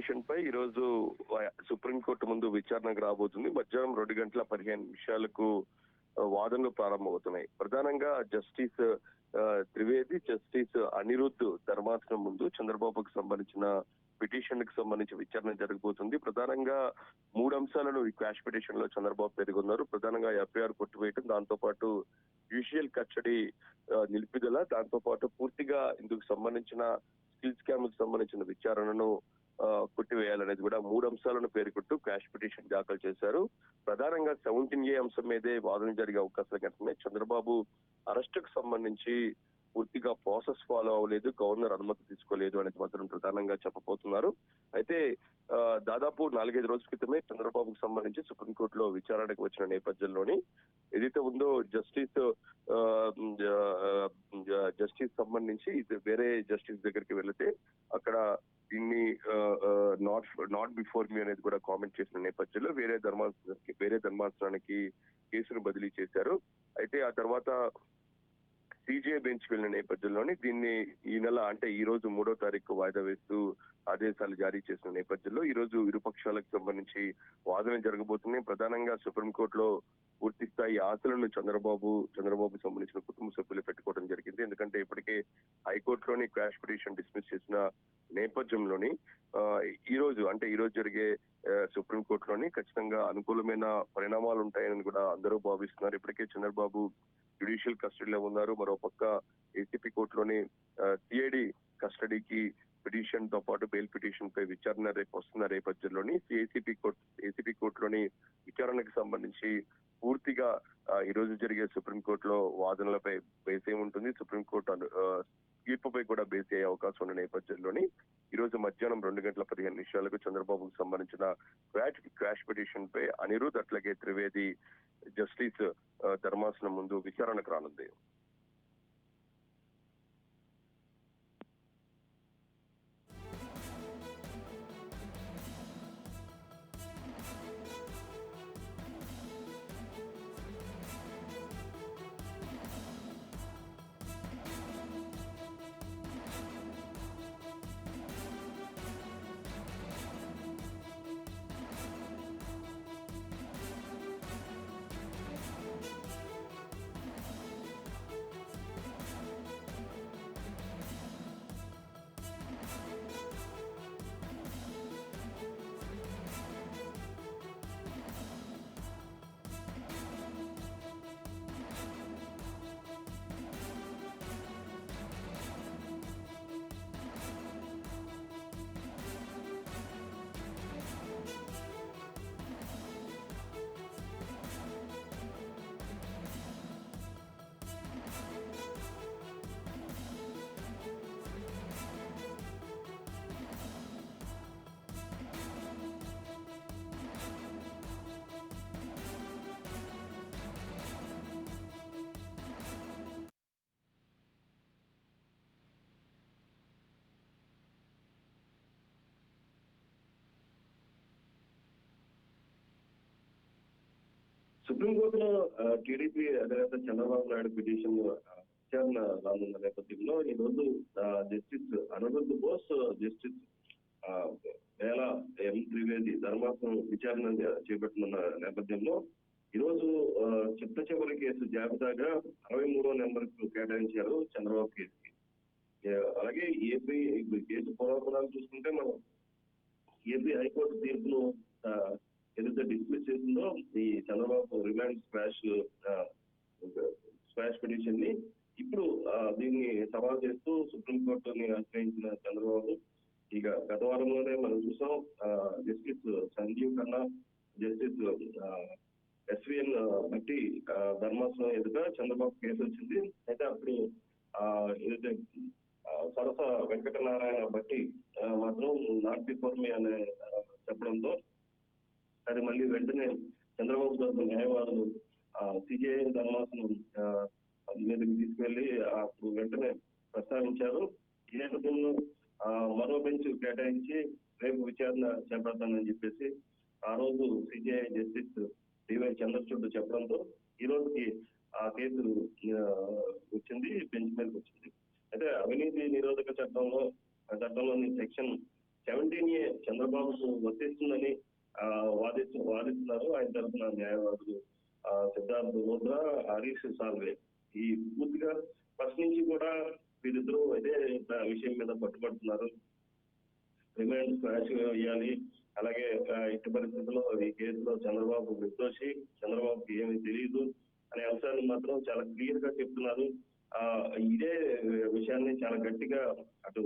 Petition పై ఈ రోజు supreme court ముందు విచారణకు రాబోతుంది. మధ్యాహ్నం రెండు గంటల పదిహేను నిమిషాలకు వాదనలు ప్రారంభమవుతున్నాయి. ప్రధానంగా జస్టిస్ త్రివేది జస్టిస్ అనిరుద్ధ్ ధర్మాసనం ముందు చంద్రబాబుకు సంబంధించిన పిటిషన్కి సంబంధించి విచారణ జరగబోతుంది. ప్రధానంగా మూడు అంశాలను ఈ క్వాష్ పిటిషన్లో చంద్రబాబు పేర్కొన్నారు. ప్రధానంగా ఎఫ్ఐఆర్ కొట్టివేయటం దాంతో పాటు జ్యుడిషియల్ కస్టడీ నిలిపిదల దాంతో పాటు పూర్తిగా ఇందుకు సంబంధించిన స్కిల్ స్కామ్కు సంబంధించిన విచారణను కొట్టివేయాలనేది కూడా మూడు అంశాలను పేర్కొంటూ క్యాష్ పిటిషన్ దాఖలు చేశారు. ప్రధానంగా సెవెంటీన్ ఏ అంశం మీదే వాదన జరిగే అవకాశాలు కనిపిస్తున్నాయి. చంద్రబాబు అరెస్ట్కు సంబంధించి పూర్తిగా ప్రాసెస్ ఫాలో అవ్వలేదు గవర్నర్ అనుమతి తీసుకోలేదు అనేది మాత్రం ప్రధానంగా చెప్పబోతున్నారు. అయితే దాదాపు నాలుగైదు రోజుల క్రితమే చంద్రబాబుకు సంబంధించి సుప్రీంకోర్టులో విచారణకు వచ్చిన నేపథ్యంలోని ఏదైతే ఉందో జస్టిస్ ఆ, జస్టిస్ సంబంధించి వేరే జస్టిస్ దగ్గరికి వెళితే అక్కడ దీన్ని నాట్ నాట్ బిఫోర్ మీ అనేది కూడా కామెంట్ చేసిన నేపథ్యంలో వేరే ధర్మాసనానికి వేరే ధర్మాసనానికి కేసును బదిలీ చేశారు. అయితే ఆ తర్వాత సిజే బెంచ్ వెళ్ళిన నేపథ్యంలోని దీన్ని ఈ నెల అంటే ఈ రోజు మూడో తారీఖు వాయిదా వేస్తూ ఆదేశాలు జారీ చేసిన నేపథ్యంలో ఈ రోజు ఇరుపక్షాలకు సంబంధించి వాదన జరగబోతున్నాయి. ప్రధానంగా సుప్రీంకోర్టులో పూర్తి స్థాయి ఆశలను చంద్రబాబు చంద్రబాబు సంబంధించిన కుటుంబ సభ్యులు పెట్టుకోవడం జరిగింది. ఎందుకంటే ఇప్పటికే హైకోర్టులోని క్రాష్ పిటిషన్ డిస్మిస్ చేసిన నేపథ్యంలోని ఈ రోజు అంటే ఈ రోజు జరిగే సుప్రీంకోర్టులోని ఖచ్చితంగా అనుకూలమైన పరిణామాలు ఉంటాయని కూడా అందరూ భావిస్తున్నారు. ఇప్పటికే చంద్రబాబు జ్యుడిషియల్ కస్టడీలో ఉన్నారు. మరోపక్క ఏసీపీ కోర్టులోని సిఐడి కస్టడీకి పిటిషన్తో పాటు బెయిల్ పిటిషన్ పై విచారణ రేపు వస్తున్న నేపథ్యంలోని ఏసీపీ కోర్టు ఏసీపీ కోర్టులోని విచారణకు సంబంధించి పూర్తిగా ఈ రోజు జరిగే సుప్రీంకోర్టులో వాదనలపై బేస్ ఉంటుంది. సుప్రీంకోర్టు తీర్పుపై కూడా బేస్ అయ్యే అవకాశం ఉన్న నేపథ్యంలోని ఈ రోజు మధ్యాహ్నం రెండు గంటల పదిహేను నిమిషాలకు చంద్రబాబుకు సంబంధించిన క్వాట్ క్వాష్ పిటిషన్ పై అనిరుద్ అట్లాగే త్రివేది జస్టిస్ ధర్మాసనం ముందు విచారణకు రానుంది. సుప్రీంకోర్టులో టీడీపీ అధినేత చంద్రబాబు నాయుడు పిటిషన్ విచారణ రానున్న నేపథ్యంలో ఈ రోజు జస్టిస్ అనిరుద్ధ్ బోస్ జస్టిస్ వేల ఎం త్రివేది ధర్మాసనం విచారణ చేపట్టనున్న నేపథ్యంలో ఈ రోజు చివరి కేసు జాబితాగా అరవై మూడో నెంబర్కు కేటాయించారు చంద్రబాబు కేసుకి. అలాగే ఏపీ కేసు పూర్వపరాలు చూసుకుంటే మనం ఏపీ హైకోర్టు తీర్పును ఏదైతే డిస్మిస్ చేసిందో ఈ చంద్రబాబు రిమాండ్ స్క్వాష్ స్క్వాష్ పిటిషన్ని ఇప్పుడు దీన్ని సవాల్ చేస్తూ సుప్రీంకోర్టుని ఆశ్రయించిన చంద్రబాబు ఇక గత వారంలోనే మనం చూసాం justice Sanjiv Khanna justice S V N Bhatti ధర్మాసనం ఎదుట చంద్రబాబు కేసు వచ్చింది. అయితే అప్పుడు ఆ, ఏదైతే సరస వెంకటనారాయణ బట్టి మాత్రం నాట్ బిఫోర్ మీ అనే చెప్పడంతో అది మళ్ళీ వెంటనే చంద్రబాబు గారు న్యాయవాదులు సిజేఐ ధర్మాసనం ఆ, మీదకి తీసుకెళ్ళి అప్పుడు వెంటనే ప్రస్తావించారు. ఈ నేపథ్యంలో ఆ, మరో బెంచ్ కేటాయించి రేపు విచారణ చేపడతానని చెప్పేసి ఆ రోజు సిజేఐ జస్టిస్ డివై చంద్రచూడ్ చెప్పడంతో ఈ రోజుకి ఆ కేసు వచ్చింది బెంచ్ మీదకి వచ్చింది. అయితే అవినీతి నిరోధక చట్టంలో చట్టంలోని సెక్షన్ సెవెంటీన్ ఏ చంద్రబాబుకు వర్తిస్తుందని వాదిస్తు వాదిస్తున్నారు. ఆయన తరఫున న్యాయవాదులు ఆ, సిద్ధార్థ్ రుద్ర హరీష్ సాల్వే. ఈ పూర్తిగా ఫస్ట్ నుంచి కూడా వీరిద్దరూ ఇదే విషయం మీద పట్టుబడుతున్నారు. రిమాండ్ క్రాష్ వేయాలి. అలాగే ఇటు పరిస్థితుల్లో ఈ కేసులో చంద్రబాబు నిర్దోషి చంద్రబాబుకి ఏమీ తెలియదు అనే అంశాన్ని మాత్రం చాలా క్లియర్గా చెప్తున్నారు. ఆ ఇదే విషయాన్ని చాలా గట్టిగా అటు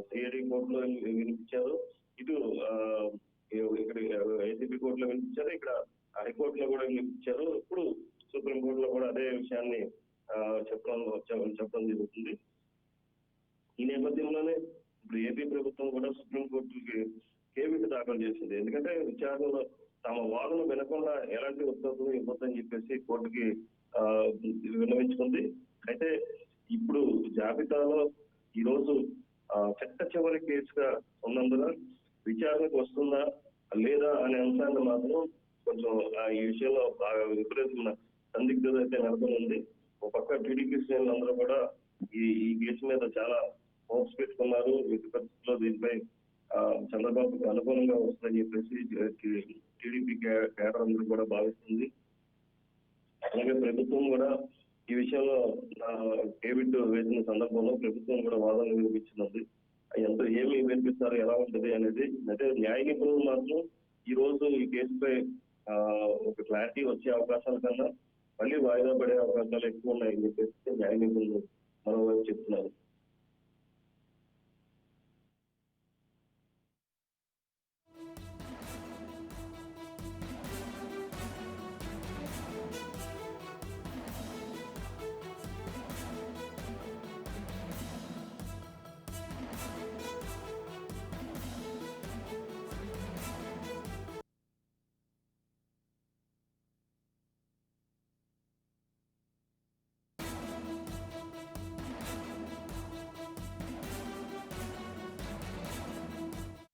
సిఐడి కోర్టులో వినిపించారు. ఇటు ఆ, ఇక్కడ ఏసీబీ కోర్టులో వినిపించారు ఇక్కడ హైకోర్టులో కూడా వినిపించారు ఇప్పుడు సుప్రీం కోర్టులో కూడా అదే విషయాన్ని ఆ, చెప్పడం చెప్పడం జరుగుతుంది. ఈ నేపథ్యంలోనే ఇప్పుడు ఏపీ ప్రభుత్వం కూడా సుప్రీం కోర్టుకి కేవిట్ దాఖలు చేసింది. ఎందుకంటే విచారణలో తమ వాదన వినకుండా ఎలాంటి ఉత్తర్వులు ఇవ్వద్దని చెప్పేసి కోర్టుకి విన్నవించుకుంది. అయితే ఇప్పుడు జాబితాలో ఈరోజు చెట్ట చట్ట చివరి కేసుగా ఉన్నందున విచారణకు వస్తుందా లేదా అనే అంశాన్ని మాత్రం కొంచెం ఈ విషయంలో బాగా విపరీతమైన సందిగ్ధత అయితే నెలకొని ఉంది ఒక పక్క టీడీపీ శ్రేణులు అందరూ కూడా ఈ ఈ కేసు మీద చాలా హోప్స్ పెట్టుకున్నారు. ఎట్టి పరిస్థితుల్లో దీనిపై చంద్రబాబుకి అనుకూలంగా వస్తుందని చెప్పేసి టీడీపీ కేడర్ అందరూ కూడా భావిస్తుంది. అలాగే ప్రభుత్వం కూడా ఈ విషయంలో ఆ, కేబిట్ వేసిన సందర్భంలో ప్రభుత్వం కూడా వాదనలు వినిపించినది ఎంత ఏమి వినిపిస్తారు ఎలా ఉంటుంది అనేది. అయితే న్యాయ నిపుణులు మాత్రం ఈ రోజు ఈ కేసుపై ఆ, ఒక క్లారిటీ వచ్చే అవకాశాల కన్నా మళ్ళీ వాయిదా పడే అవకాశాలు ఎక్కువ ఉన్నాయని చెప్పేసి న్యాయ నిపుణులు మరోవైపు చెప్తున్నారు.